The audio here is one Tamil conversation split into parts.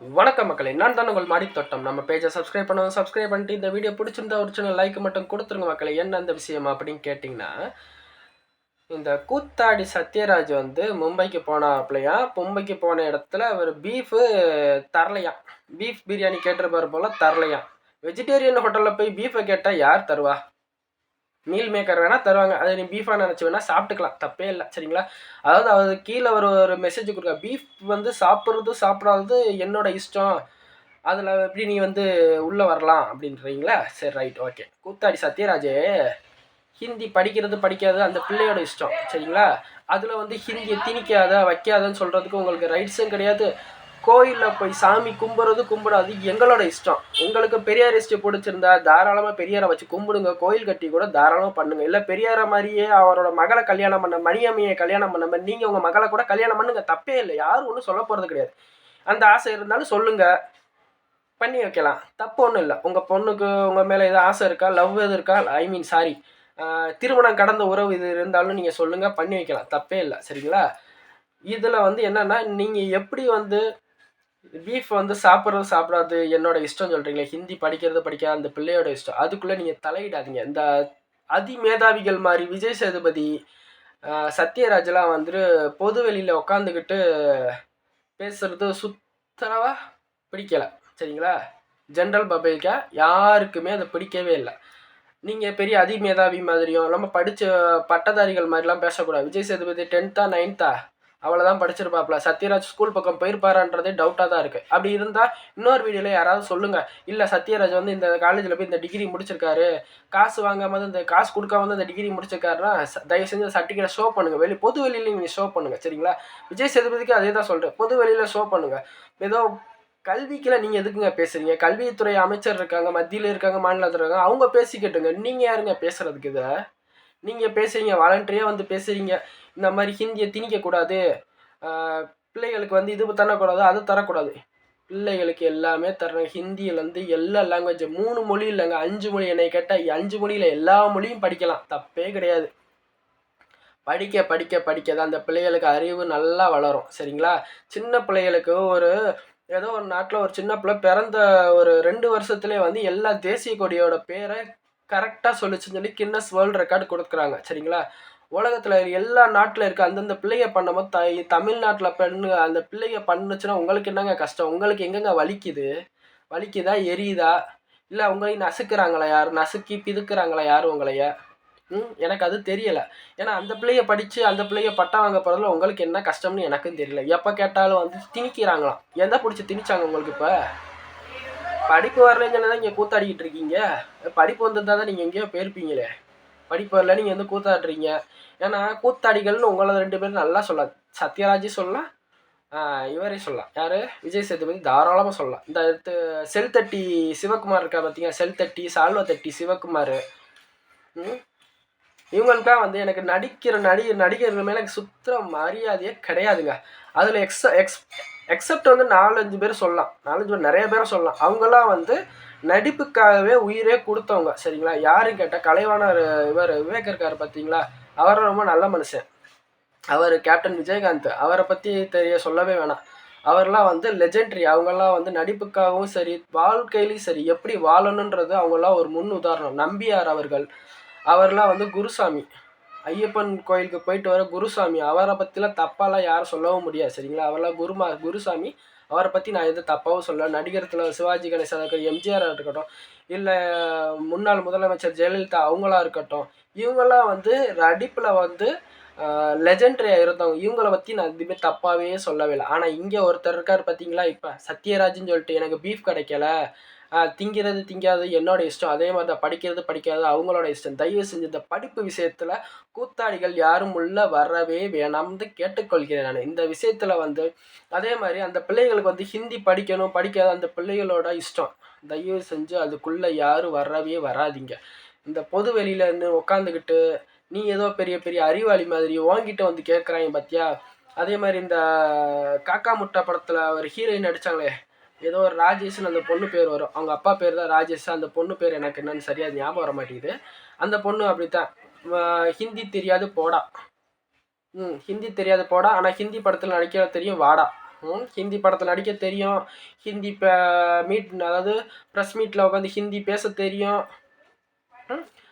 வணக்கம் மக்களே நான் தான் உங்கள் மாடி தோட்டம். நம்ம பேஜை சப்ஸ்கிரைப் பண்ணுவோம் சப்ஸ்கிரைப் பண்ணிட்டு இந்த வீடியோ பிடிச்சிருந்தா ஒரு சின்ன லைக் மட்டும் கொடுத்துருங்க மக்களே. என்ன அந்த விஷயம் அப்படின்னு கேட்டிங்கன்னா இந்த கூத்தாடி சத்யராஜ் வந்து மும்பைக்கு போனாப்லையா? மும்பைக்கு போன இடத்துல அவர் பீஃபு தரலையாம் பீஃப் பிரியாணி கேட்டிருப்பார் போல் தரலையாம் வெஜிடேரியன் ஹோட்டலில் போய் பீஃபை கேட்டால் யார் தருவா? மீல் மேக்கர் வேணால் தருவாங்க. அதை நீ பீஃபாக நினச்சி வேணால் சாப்பிட்டுக்கலாம். தப்பே இல்லை. சரிங்களா? அதாவது அது கீழே ஒரு ஒரு மெசேஜ் கொடுக்க. பீஃப் வந்து சாப்பிட்றது சாப்பிடாதது என்னோட இஷ்டம். அதில் எப்படி நீ வந்து உள்ளே வரலாம் அப்படின்றீங்களா? சரி ரைட் ஓகே கூத்தாடி சத்யராஜே ஹிந்தி படிக்கிறது படிக்காது அந்த பிள்ளையோட இஷ்டம். சரிங்களா? அதில் வந்து ஹிந்தியை திணிக்காத வைக்காதன்னு சொல்கிறதுக்கு உங்களுக்கு ரைட்ஸும் கிடையாது. கோயிலில் போய் சாமி கும்பிட்றது கும்பிடாது. எங்களோட இஷ்டம். உங்களுக்கு பெரியார் இஷ்டம் பிடிச்சிருந்தா தாராளமாக பெரியாரை வச்சு கும்பிடுங்க. கோயில் கட்டி கூட தாராளமாக பண்ணுங்க. இல்லை பெரியாரை மாதிரியே அவரோட மகளை கல்யாணம் பண்ண மணியம்மையை கல்யாணம் பண்ண மாதிரி நீங்கள் உங்கள் மகளை கூட கல்யாணம் பண்ணுங்க. தப்பே இல்லை. யாரும் ஒன்றும் சொல்ல போகிறது கிடையாது. அந்த ஆசை இருந்தாலும் சொல்லுங்கள் பண்ணி வைக்கலாம். தப்பு ஒன்றும் இல்லை. உங்கள் பொண்ணுக்கு உங்கள் மேலே எதுவும் ஆசை இருக்கா? லவ் எது இருக்கா? ஐ மீன் சாரி திருமணம் கடந்த உறவு இது இருந்தாலும் நீங்கள் சொல்லுங்கள் பண்ணி வைக்கலாம். தப்பே இல்லை. சரிங்களா? இதில் வந்து என்னென்னா நீங்கள் எப்படி வந்து பீஃப் வந்து சாப்பிட்றது சாப்பிடாது என்னோட இஷ்டம் சொல்கிறீங்களே ஹிந்தி படிக்கிறது படிக்காத அந்த பிள்ளையோட இஷ்டம். அதுக்குள்ளே நீங்கள் தலையிடாதீங்க. இந்த அதி மேதாவிகள் மாதிரி விஜய் சேதுபதி சத்யராஜ்லாம் வந்துட்டு பொது வெளியில் உக்காந்துக்கிட்டு பேசுறது சுத்தரவா பிடிக்கலை. சரிங்களா? ஜென்ரல் பப்ளிக்கா யாருக்குமே அதை பிடிக்கவே இல்லை. நீங்கள் பெரிய அதி மேதாவி மாதிரியும் நம்ம படித்த பட்டதாரிகள் மாதிரிலாம் பேசக்கூடாது. விஜய் சேதுபதி டென்த்தா நைன்த்தா அவ்வளோதான் படிச்சிருப்பாப்ல. சத்யராஜ் ஸ்கூல் பக்கம் போயிருப்பாரான்றதே டவுட்டாக தான் இருக்குது அப்படி இருந்தால் இன்னொரு வீடியோவில் யாராவது சொல்லுங்கள் இல்லை சத்யராஜ் வந்து இந்த காலேஜில் போய் இந்த டிகிரி முடிச்சிருக்காரு. காசு வாங்காமல் இந்த காசு கொடுக்காம வந்து இந்த டிகிரி முடிச்சிருக்காருன்னா தயவு செஞ்சு சர்டிஃபிகேட் ஷோ பண்ணுங்கள் வெளி பொது வெளியில் நீங்கள் ஷோ பண்ணுங்கள் சரிங்களா? விஜய் சேதுபதிக்கு அதே தான் சொல்கிறேன் பொது வெளியில் ஷோ பண்ணுங்கள் ஏதோ கல்விக்குலாம் நீங்கள் எதுக்குங்க பேசுகிறீங்க கல்வித்துறை அமைச்சர் இருக்காங்க மத்தியில் இருக்காங்க மாநிலத்தில் இருக்காங்க அவங்க பேசிக்கிட்டுங்க நீங்கள் யாருங்க பேசுகிறதுக்கு இதை? நீங்கள் பேசுகிறீங்க வாலண்டரியாக வந்து பேசுகிறீங்க இந்த மாதிரி ஹிந்தியை திணிக்கக்கூடாது பிள்ளைகளுக்கு வந்து இது தரக்கூடாது அது தரக்கூடாது. பிள்ளைகளுக்கு எல்லாமே தரணும். ஹிந்தியிலேருந்து எல்லா லாங்குவேஜ் மூணு மொழி இல்லைங்க அஞ்சு மொழி. என்னை கேட்டால் அஞ்சு மொழியில் எல்லா மொழியும் படிக்கலாம். தப்பே கிடையாது. படிக்க படிக்க படிக்க தான் அந்த பிள்ளைகளுக்கு அறிவு நல்லா வளரும். சரிங்களா? சின்ன பிள்ளைகளுக்கு ஒரு ஏதோ ஒரு நாட்டில் ஒரு சின்ன பிள்ளை பிறந்த ஒரு ரெண்டு வருஷத்துலேயே வந்து எல்லா தேசிய கொடியோட பேரை கரெக்டாக சொல்லிச்சுன்னு சொல்லி கின்னஸ் வேர்ல்டு ரெக்கார்டு கொடுக்குறாங்க. சரிங்களா? உலகத்தில் எல்லா நாட்டில் இருக்க அந்தந்த பிள்ளைய பண்ணும்போது த தமிழ்நாட்டில் பெண்ணு அந்த பிள்ளைய பண்ணுச்சுன்னா உங்களுக்கு என்னங்க கஷ்டம்? உங்களுக்கு எங்கெங்க வலிக்குது? வலிக்குதா? எரியுதா? இல்லை உங்களையும் நசுக்கிறாங்களா யார்? நசுக்கி பிதுக்குறாங்களா யார் உங்களைய ம் எனக்கு அது தெரியலை. ஏன்னா அந்த பிள்ளைய படித்து அந்த பிள்ளைய பட்டம் வாங்க போகிறதுல உங்களுக்கு என்ன கஷ்டம்னு எனக்கும் தெரியல. எப்போ கேட்டாலும் வந்து திணிக்கிறாங்களாம். எந்த பிடிச்சி திணிச்சாங்க உங்களுக்கு இப்போ? படிப்பு வரலன்னு தான் இங்கே கூத்தாடிக்கிட்டு இருக்கீங்க. படிப்பு வந்திருந்தா தான் நீங்கள் எங்கேயோ போயிருப்பீங்களே. படிப்பு வரல நீங்கள் வந்து கூத்தாடுறீங்க. ஏன்னா கூத்தாடிகள்னு உங்களை ரெண்டு பேரும் நல்லா சொல்லலாம். சத்யராஜே சொல்லலாம். இவரே சொல்லலாம். யார்? விஜய் சேதுபதி தாராளமாக சொல்லலாம். இந்த அடுத்து செல் தட்டி சிவகுமார் இருக்கா பார்த்தீங்க செல் தட்டி சால்வ தட்டி சிவகுமார். ம்? இவங்களுக்குலாம் வந்து எனக்கு நடிக்கிற நடிகர் நடிகர்கள் மேலே எனக்கு சுத்தர மரியாதையே கிடையாதுங்க. அதில் எக்ஸ எக்ஸ் எக்ஸப்ட் வந்து நாலஞ்சு பேர் சொல்லலாம். நாலஞ்சு பேர் நிறைய பேரை சொல்லலாம். அவங்கெல்லாம் வந்து நடிப்புக்காகவே உயிரே கொடுத்தவங்க. சரிங்களா? யாருன்னு கேட்டால் கலைவாணர் இவர் விவேக் இருக்கார் பார்த்தீங்களா அவர் ரொம்ப நல்ல மனுஷன். அவர் கேப்டன் விஜயகாந்த். அவரை பற்றி தெரிய சொல்லவே வேணாம். அவர்லாம் வந்து லெஜெண்ட்ரி அவங்கெல்லாம் வந்து நடிப்புக்காகவும் சரி வாழ்க்கையிலையும் சரி எப்படி வாழணுன்றது அவங்கெல்லாம் ஒரு முன் உதாரணம். நம்பியார் அவர்கள் அவர்லாம் வந்து குருசாமி. ஐயப்பன் கோயிலுக்கு போயிட்டு வர குருசாமி. அவரை பற்றிலாம் தப்பாலாம் யாரும் சொல்லவும் முடியாது சரிங்களா? அவர்லாம் குருமா குருசாமி. அவரை பற்றி நான் எதுவும் தப்பாகவும் சொல்ல நடிகரத்தில் சிவாஜி கணேசன் இருக்கட்டும் எம்ஜிஆராக இருக்கட்டும் இல்லை முன்னாள் முதலமைச்சர் ஜெயலலிதா அவங்களா இருக்கட்டும் இவங்கெல்லாம் வந்து நடிப்பில் வந்து லெஜெண்டரியாக இருந்தவங்க. இவங்கள பற்றி நான் எதுவுமே தப்பாகவே சொல்லவே இல்லை. ஆனால் இங்கே ஒருத்தர் இருக்கார் பார்த்தீங்களா இப்போ சத்யராஜ்னு சொல்லிட்டு எனக்கு பீஃப் கிடைக்கல. திங்கிறது திங்காதது என்னோட இஷ்டம். அதே மாதிரி தான் படிக்கிறது படிக்காதது அவங்களோட இஷ்டம். தயவு செஞ்சு இந்த படிப்பு விஷயத்தில் கூத்தாடிகள் யாரும் உள்ள வரவே வேணாம்னு கேட்டுக்கொள்கிறேன் நான். இந்த விஷயத்தில் வந்து அதே மாதிரி அந்த பிள்ளைகளுக்கு வந்து ஹிந்தி படிக்கணும் படிக்காத அந்த பிள்ளைகளோட இஷ்டம். தயவு செஞ்சு அதுக்குள்ளே யாரும் வரவே வராதீங்க. இந்த பொது வெளியிலேருந்து உட்காந்துக்கிட்டு நீ ஏதோ பெரிய பெரிய அறிவாளி மாதிரி வாங்கிட்டு வந்து கேட்குறாங்க பார்த்தியா அதே மாதிரி இந்த காக்கா முட்டை படத்தில் ஒரு ஹீரோயின் நடித்தாங்களே ஏதோ ஒரு ராஜேஷ்னு அந்த பொண்ணு பேர் வரும். அவங்க அப்பா பேர் தான் ராஜேஷ். அந்த பொண்ணு பேர் எனக்கு என்னன்னு சரியாக ஞாபகம் வர மாட்டேங்குது. அந்த பொண்ணு அப்படித்தான். ஹிந்தி தெரியாது போடா. ம் ஹிந்தி தெரியாது போடா. ஆனால் ஹிந்தி படத்தில் நடிக்கிற தெரியும் வாடா. ம், ஹிந்தி படத்தில் நடிக்க தெரியும். ஹிந்தி மீட் அதாவது ப்ரெஸ் மீட்டில் உட்காந்து ஹிந்தி பேச தெரியும்.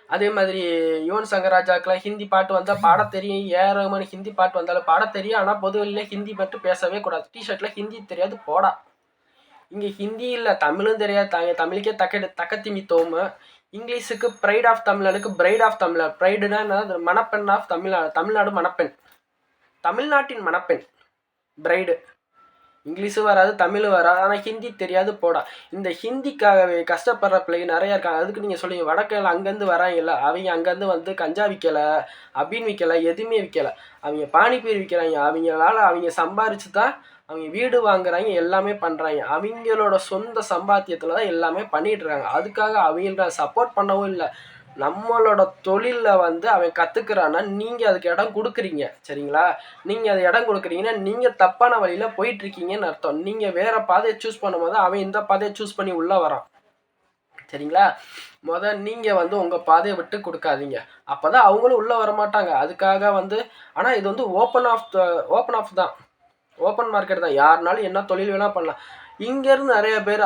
அதே மாதிரி யுவன் சங்கர் ராஜாக்கெலாம் ஹிந்தி பாட்டு வந்தால் பாட தெரியும். ஏ ரஹ்மான் ஹிந்தி பாட்டு வந்தாலும் பாட தெரியும். ஆனால் பொதுவெளியில் ஹிந்தி மட்டும் பேசவே கூடாது. டிஷர்ட்டில் ஹிந்தி தெரியாது போடா. இங்கே ஹிந்தி இல்லை தமிழும் தெரியாது. த தமிழுக்கே தக்க தக்கத்திமி தோம இங்கிலீஷுக்கு ப்ரைட் ஆஃப் தமிழனுக்கு பிரைட் ஆஃப் தமிழர் ப்ரைடுனா என்ன மணப்பெண் ஆஃப் தமிழ்நாடு தமிழ்நாடு மணப்பெண். தமிழ்நாட்டின் மணப்பெண். பிரைடு இங்கிலீஷும் வராது தமிழும் வராது. ஆனால் ஹிந்தி தெரியாது போடா. இந்த ஹிந்திக்காகவே கஷ்டப்படுற பிள்ளைங்க நிறையா இருக்காங்க. அதுக்கு நீங்கள் சொல்லுங்கள் வடக்கையில் அங்கேருந்து வராங்கல்ல அவங்க அங்கேருந்து வந்து கஞ்சா விற்கலை அபின் விற்கலை எதுவுமே விற்கலை அவங்க பானிபூரி விற்கிறாங்க அவங்களால அவங்க சம்பாரிச்சு தான் அவங்க வீடு வாங்குறாங்க எல்லாமே பண்ணுறாங்க அவங்களோட சொந்த சம்பாத்தியத்தில் தான் எல்லாமே பண்ணிட்டு இருக்காங்க அதுக்காக அவங்கள சப்போர்ட் பண்ணவும் இல்லை. நம்மளோட தொழிலில் வந்து அவன் கற்றுக்குறான்னா நீங்கள் அதுக்கு இடம் கொடுக்குறீங்க. சரிங்களா? நீங்கள் அது இடம் கொடுக்குறீங்கன்னா நீங்கள் தப்பான வழியில் போயிட்டுருக்கீங்கன்னு அர்த்தம். நீங்கள் வேறு பாதையை சூஸ் பண்ணும்போது அவன் இந்த பாதையை சூஸ் பண்ணி உள்ளே வரான். சரிங்களா? முத நீங்கள் வந்து உங்கள் பாதையை விட்டு கொடுக்காதீங்க. அப்போ தான் அவங்களும் உள்ளே வர மாட்டாங்க அதுக்காக வந்து ஆனால் இது வந்து open of the open of தான். ஓப்பன் மார்க்கெட் தான். யாருனாலும் என்ன தொழில் வேணால் பண்ணலாம். இங்கேருந்து நிறைய பேர்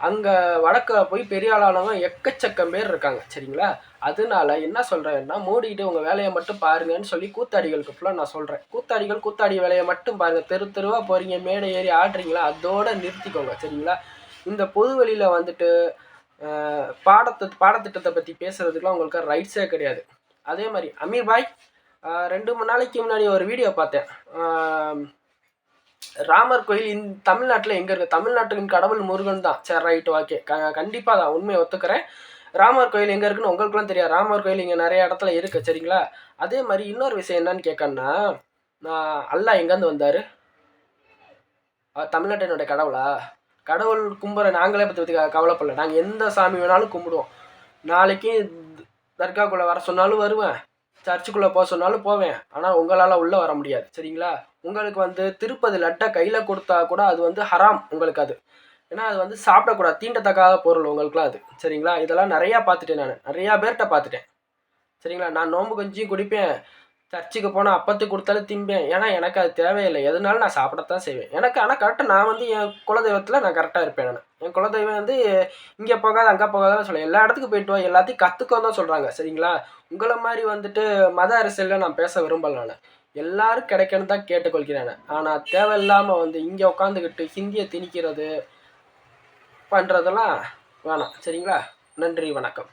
அங்கே வடக்க போய் பெரிய ஆளானவங்க எக்கச்சக்கம் பேர் இருக்காங்க. சரிங்களா? அதனால என்ன சொல்கிறேன்னா மூடிட்டு உங்கள் வேலையை மட்டும் பாருங்கன்னு சொல்லி கூத்தாடிகளுக்கு ஃபுல்லாக நான் சொல்கிறேன் கூத்தாடிகள் கூத்தாடி வேலையை மட்டும் பாருங்கள் தெரு தெருவாக போகிறீங்க மேடை ஏறி ஆடுறீங்களா அதோடு நிறுத்திக்கோங்க. சரிங்களா? இந்த பொது வெளியில் வந்துட்டு அஹ், பாடத்தை பாடத்திட்டத்தை பற்றி பேசுகிறதுக்குலாம் உங்களுக்கு ரைட்ஸே கிடையாது. அதே மாதிரி அமீர் பாய் ரெண்டு மூணு நாளைக்கு முன்னாடி ஒரு வீடியோ பார்த்தேன். ராமர் கோயில் இந் தமிழ்நாட்டில் எங்கே இருக்குது தமிழ்நாட்டுக்கு கடவுள் முருகன் தான். சரி ரைட் ஓகே க கண்டிப்பாக தான் உண்மையை ஒத்துக்கிறேன். ராமர் கோயில் எங்கே இருக்குன்னு உங்களுக்குலாம் தெரியாது. ராமர் கோயில் இங்கே நிறைய இடத்துல இருக்குது சரிங்களா? அதே மாதிரி இன்னொரு விஷயம் என்னன்னு கேட்கணுன்னா நான் அல்லாஹ் எங்கேருந்து வந்தார்? தமிழ்நாட்டினுடைய கடவுளா? கடவுள் கும்புற நாங்களே பற்றி பற்றி கவலைப்படல. நாங்கள் எந்த சாமி வேணாலும் கும்பிடுவோம். நாளைக்கு தர்காக்குள்ளே வர சொன்னாலும் வருவேன். சர்ச்சுக்குள்ளே போக சொன்னாலும் போவேன். ஆனால் உங்களால் உள்ளே வர முடியாது. சரிங்களா? உங்களுக்கு வந்து திருப்பதி லட்டை கையில் கொடுத்தா கூட அது வந்து ஹராம் உங்களுக்கு அது. ஏன்னா அது வந்து சாப்பிடக்கூடாது. தீண்டத்தக்காத பொருள் உங்களுக்குலாம் அது. சரிங்களா? இதெல்லாம் நிறையா பார்த்துட்டேன் நான். நிறையா பேர்கிட்ட பார்த்துட்டேன். சரிங்களா? நான் நோன்பு கொஞ்சம் குடிப்பேன். சர்ச்சுக்கு போனால் அப்பத்துக்கு கொடுத்தாலும் திம்பேன். ஏன்னா எனக்கு அது தேவையில்லை. எதுனாலும் நான் சாப்பிடத்தான் செய்வேன். எனக்கு ஆனால் கரெக்டாக நான் வந்து என் குலதெய்வத்தில் நான் கரெக்டாக இருப்பேன் நான். என் குலதெய்வம் வந்து இங்கே போகாத அங்கே போகாதான் சொல்லுவேன் எல்லா இடத்துக்கும் போயிட்டு வா எல்லாத்தையும் கற்றுக்கோன்னு தான் சொல்கிறாங்க சரிங்களா? உங்களை மாதிரி வந்துட்டு மத அரசியலில் நான் பேச விரும்பல நான். எல்லாரும் கிடைக்கணும் தான் கேட்டுக்கொள்கிறேன் ஆனால் தேவையில்லாமல் வந்து இங்கே உட்காந்துக்கிட்டு ஹிந்தியை திணிக்கிறது பண்ணுறதெல்லாம் வேணாம். சரிங்களா? நன்றி வணக்கம்.